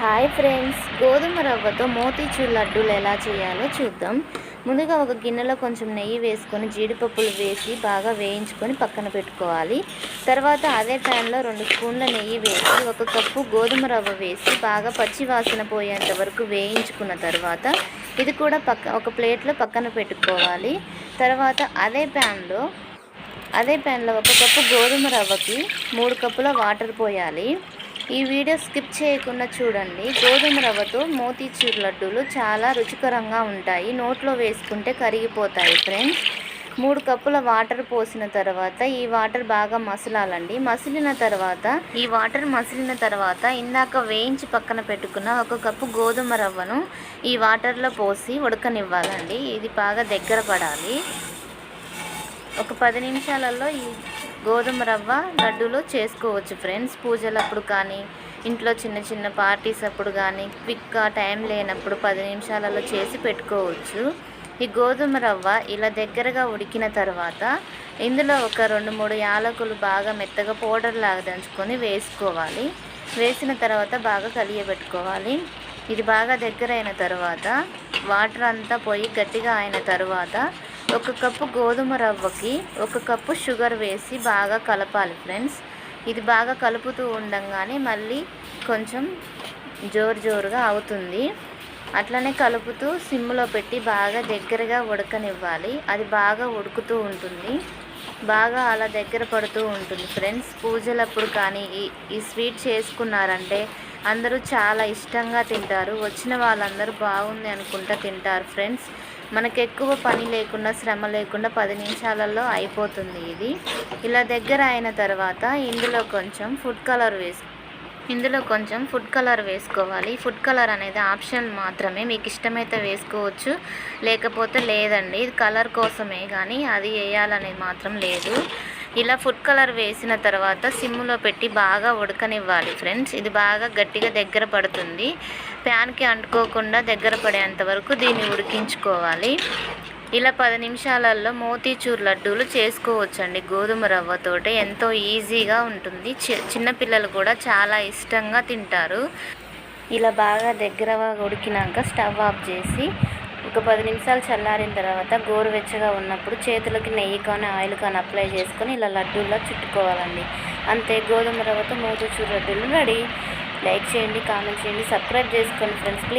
Hi friends గోధుమ రవ్వతో మోతీచూర్ లడ్డూలు ఎలా చేయాలో చూద్దాం. ముందుగా ఒక గిన్నెలో కొంచెం నెయ్యి వేసుకొని జీడిపప్పులు వేసి బాగా వేయించుకొని పక్కన పెట్టుకోవాలి. తర్వాత అదే ప్యాన్లో రెండు స్పూన్ల నెయ్యి వేసి ఒక కప్పు గోధుమ రవ్వ వేసి బాగా పచ్చి వాసన పోయేంత వరకు వేయించుకున్న తర్వాత ఇది కూడా పక్క ఒక ప్లేట్లో పక్కన పెట్టుకోవాలి. తర్వాత అదే ప్యాన్లో అదే ప్యాన్లో ఒక కప్పు గోధుమ రవ్వకి మూడు కప్పుల వాటర్ పోయాలి. ఈ వీడియో స్కిప్ చేయకుండా చూడండి. గోధుమ రవ్వతో మోతీచూర్ లడ్డూలు చాలా రుచికరంగా ఉంటాయి. నోట్లో వేసుకుంటే కరిగిపోతాయి ఫ్రెండ్స్. మూడు కప్పుల వాటర్ పోసిన తర్వాత ఈ వాటర్ బాగా మసలాలండి. మసిలిన తర్వాత ఈ వాటర్ మసిలిన తర్వాత ఇందాక వేయించి పక్కన పెట్టుకున్న ఒక కప్పు గోధుమ రవ్వను ఈ వాటర్లో పోసి ఉడకనివ్వాలండి. ఇది బాగా దగ్గర పడాలి. ఒక పది నిమిషాలలో ఈ గోధుమ రవ్వ లడ్డూలు చేసుకోవచ్చు ఫ్రెండ్స్. పూజలప్పుడు కానీ ఇంట్లో చిన్న చిన్న పార్టీస్ అప్పుడు కానీ క్విక్గా టైం లేనప్పుడు పది నిమిషాలలో చేసి పెట్టుకోవచ్చు. ఈ గోధుమ రవ్వ ఇలా దగ్గరగా ఉడికిన తర్వాత ఇందులో ఒక రెండు మూడు యాలకులు బాగా మెత్తగా పౌడర్ లాగా దంచుకొని వేసుకోవాలి. వేసిన తర్వాత బాగా కలియబెట్టుకోవాలి. ఇది బాగా దగ్గర అయిన తర్వాత వాటర్ అంతా పోయి గట్టిగా అయిన తర్వాత ఒక కప్పు గోధుమ రవ్వకి ఒక కప్పు షుగర్ వేసి బాగా కలపాలి ఫ్రెండ్స్. ఇది బాగా కలుపుతూ ఉండగానే మళ్ళీ కొంచెం జోరు జోరుగా అవుతుంది. అట్లనే కలుపుతూ సిమ్లో పెట్టి బాగా దగ్గరగా ఉడకనివ్వాలి. అది బాగా ఉడుకుతూ ఉంటుంది. బాగా అలా దగ్గర పడుతూ ఉంటుంది ఫ్రెండ్స్. పూజలప్పుడు కానీ ఈ ఈ స్వీట్ చేసుకున్నారంటే అందరూ చాలా ఇష్టంగా తింటారు. వచ్చిన వాళ్ళందరూ బాగుంది అనుకుంటా తింటారు ఫ్రెండ్స్. మనకు ఎక్కువ పని లేకుండా శ్రమ లేకుండా పది నిమిషాలలో అయిపోతుంది ఇది. ఇలా దగ్గర అయిన తర్వాత ఇందులో కొంచెం ఫుడ్ కలర్ వేసు ఇందులో కొంచెం ఫుడ్ కలర్ వేసుకోవాలి. ఫుడ్ కలర్ అనేది ఆప్షన్ మాత్రమే. మీకు ఇష్టమైతే వేసుకోవచ్చు లేకపోతే లేదండి. ఇది కలర్ కోసమే కానీ అది వేయాలనేది మాత్రం లేదు. ఇలా ఫుడ్ కలర్ వేసిన తర్వాత సిమ్లో పెట్టి బాగా ఉడకనివ్వాలి ఫ్రెండ్స్. ఇది బాగా గట్టిగా దగ్గర పడుతుంది. ప్యాన్కి అంటుకోకుండా దగ్గర పడేంత వరకు దీన్ని ఉడికించుకోవాలి. ఇలా పది నిమిషాలలో మోతీచూర్ లడ్డూలు చేసుకోవచ్చండి. గోధుమ రవ్వతోటి ఎంతో ఈజీగా ఉంటుంది. చి చిన్నపిల్లలు కూడా చాలా ఇష్టంగా తింటారు. ఇలా బాగా దగ్గర ఉడికినాక స్టవ్ ఆఫ్ చేసి ఒక పది నిమిషాలు చల్లారిన తర్వాత గోరువెచ్చగా ఉన్నప్పుడు చేతులకి నెయ్యి కానీ ఆయిల్ కానీ అప్లై చేసుకొని ఇలా లడ్డూలా చుట్టుకోవాలండి. అంతే గోధుమ రవ్వతో మోతీచూర్ లడ్డూలు రెడీ. లైక్ చేయండి కామెంట్ చేయండి సబ్స్క్రైబ్ చేసుకోండి ఫ్రెండ్స్. ప్లీజ్